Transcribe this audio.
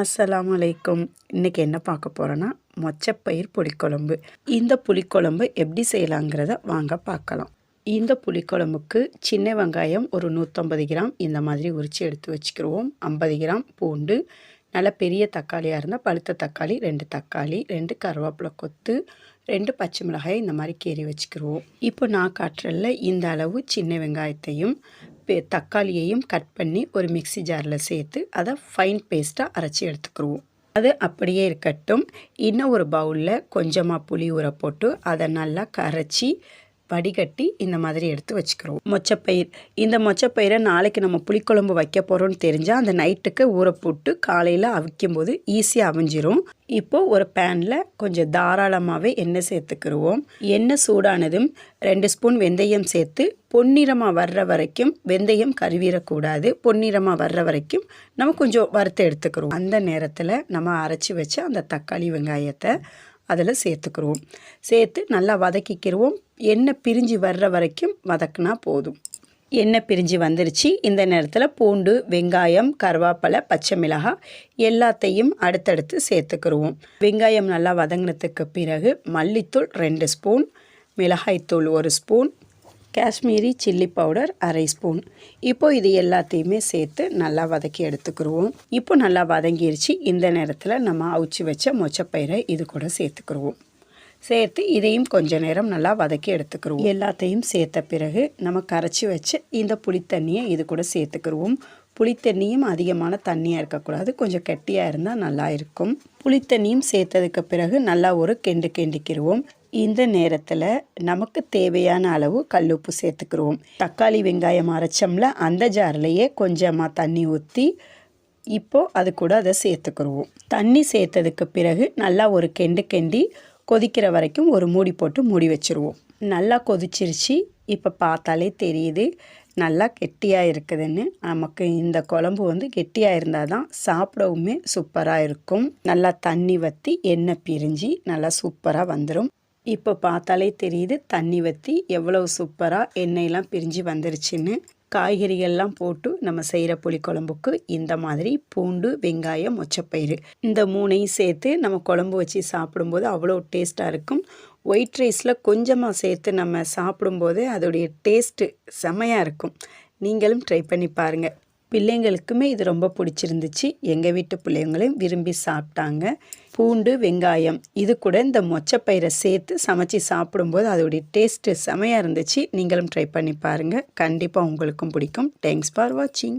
அஸ்லாம் அலைக்கும் இன்றைக்கி என்ன பார்க்க போகிறோன்னா மொச்சப்பயிர் புளிக்குழம்பு. இந்த புளிக்குழம்பு எப்படி செய்யலாங்கிறத வாங்க பார்க்கலாம். இந்த புளிக்குழம்புக்கு சின்ன வெங்காயம் ஒரு நூற்றம்பது கிராம். இந்த மாதிரி உரித்து எடுத்து வச்சுக்கிடுவோம் ஐம்பது கிராம் பூண்டு நல்ல பெரிய தக்காளியாக இருந்தால் பழுத்த தக்காளி ரெண்டு தக்காளி ரெண்டு கருவேப்பிலை கொத்து ரெண்டு பச்சை மிளகாய் இந்த மாதிரி கீறி வச்சுக்கிடுவோம் இப்போ நான் காட்டுறல இந்த அளவு சின்ன வெங்காயத்தையும் பே தக்காளியையும் கட் பண்ணி ஒரு மிக்ஸி ஜாரில் சேர்த்து அதை ஃபைன் பேஸ்ட்டாக அரைச்சி எடுத்துக்கிடுவோம் அது அப்படியே இருக்கட்டும். இன்னும் ஒரு பவுலில் கொஞ்சமாக புளி ஊற போட்டு அதை நல்லா கரைச்சி வடிகட்டி இந்த மாதிரி எடுத்து வச்சுக்கிறோம். மொச்சப்பயிர். இந்த மொச்சப்பயிரை நாளைக்கு நம்ம புளிக்குழம்பு வைக்க போகிறோம்னு தெரிஞ்சால் அந்த நைட்டுக்கு ஊற போட்டு காலையில் அவிக்கும் போது ஈஸியாக அவிஞ்சிரும். இப்போது ஒரு பேனில் கொஞ்சம் தாராளமாகவே எண்ணெய் சேர்த்துக்கிடுவோம் எண்ணெய் சூடானதும் ரெண்டு ஸ்பூன் வெந்தயம் சேர்த்து பொன்னிறமாக வர்ற வரைக்கும் வெந்தயம் கருவிடக்கூடாது பொன்னிறமாக வர்ற வரைக்கும் நம்ம கொஞ்சம் வறுத்து எடுத்துக்கிறோம் அந்த நேரத்தில் நம்ம அரைச்சி வச்ச அந்த தக்காளி வெங்காயத்தை அதில் சேர்த்துக்கிறோம் சேர்த்து நல்லா வதக்கிக்கிடுவோம் எண்ணெய் பிரிஞ்சு வர்ற வரைக்கும் வதக்குனா போதும். எண்ணெய் பிரிஞ்சு வந்துருச்சு. இந்த நேரத்தில் பூண்டு வெங்காயம் கருவேப்பிலை பச்சை மிளகாய் எல்லாத்தையும் அடுத்தடுத்து சேர்த்துக்கிடுவோம் வெங்காயம் நல்லா வதங்கினதுக்கு பிறகு மல்லித்தூள் ரெண்டு ஸ்பூன் மிளகாய்த்தூள் ஒரு ஸ்பூன் காஷ்மீரி சில்லி பவுடர் அரை ஸ்பூன். இப்போது இது எல்லாத்தையுமே சேர்த்து நல்லா வதக்கி எடுத்துக்கிருவோம். இப்போ நல்லா வதங்கிருச்சு. இந்த நேரத்தில் நம்ம அவிச்சு வச்ச மொச்சப்பயிரை இது கூட சேர்த்துக்கிடுவோம் சேர்த்து இதையும் கொஞ்ச நேரம் நல்லா வதக்கி எடுத்துக்கிருவோம். எல்லாத்தையும் சேர்த்த பிறகு நம்ம கரைச்சி வச்சு இந்த புளித்தண்ணியை இது கூட சேர்த்துக்கிடுவோம் புளித்தண்ணியும் அதிகமான தண்ணியாக இருக்கக்கூடாது. கொஞ்சம் கெட்டியாக இருந்தால் நல்லா இருக்கும். புளித்தண்ணியும் சேர்த்ததுக்கு பிறகு நல்லா ஒரு கெண்டு கெண்டிக்கிடுவோம் இந்த நேரத்தில் நமக்கு தேவையான அளவு கல்லுப்பு சேர்த்துக்கிடுவோம் தக்காளி வெங்காயம் அரைச்சோம்ல அந்த ஜார்லேயே கொஞ்சமாக தண்ணி ஊற்றி இப்போது அது கூட அதை சேர்த்துக்கிடுவோம் தண்ணி சேர்த்ததுக்கு பிறகு நல்லா ஒரு கெண்டு கெண்டி கொதிக்கிற வரைக்கும் ஒரு மூடி போட்டு மூடி வச்சுருவோம். நல்லா கொதிச்சிருச்சு. இப்போ பார்த்தாலே தெரியுது. நல்லா கெட்டியாக இருக்குதுன்னு. நமக்கு இந்த குழம்பு வந்து கெட்டியாக இருந்தால் தான் சாப்பிடவுமே சூப்பராக இருக்கும். நல்லா தண்ணி வற்றி எண்ணெய் பிரிஞ்சு நல்லா சூப்பராக வந்துடும் இப்போ பார்த்தாலே தெரியுது தண்ணி வற்றி எவ்வளோ சூப்பராக எண்ணெயெல்லாம் பிரிஞ்சு வந்துருச்சுன்னு. காய்கறிகள்லாம் போட்டு நம்ம செய்கிற புளிக்குழம்புக்கு இந்த மாதிரி பூண்டு வெங்காயம் மொச்சப்பயிறு. இந்த மூணையும் சேர்த்து நம்ம குழம்பு வச்சு சாப்பிடும்போது அவ்வளோ டேஸ்ட்டாக இருக்கும். ஒயிட் ரைஸில் கொஞ்சமாக சேர்த்து நம்ம சாப்பிடும்போது அதோடைய டேஸ்ட்டு செமையாக இருக்கும். நீங்களும் ட்ரை பண்ணி பாருங்கள் பிள்ளைங்களுக்குமே இது ரொம்ப பிடிச்சிருந்துச்சு. எங்கள் வீட்டு பிள்ளைங்களையும் விரும்பி சாப்பிட்டாங்க. பூண்டு வெங்காயம் இது கூட இந்த மொச்சப்பயிரை சேர்த்து சமைச்சு சாப்பிடும்போது அதோடைய டேஸ்ட்டு செமையாக இருந்துச்சு. நீங்களும் ட்ரை பண்ணி பாருங்கள் கண்டிப்பாக உங்களுக்கும் பிடிக்கும். தேங்க்ஸ் ஃபார் வாட்சிங்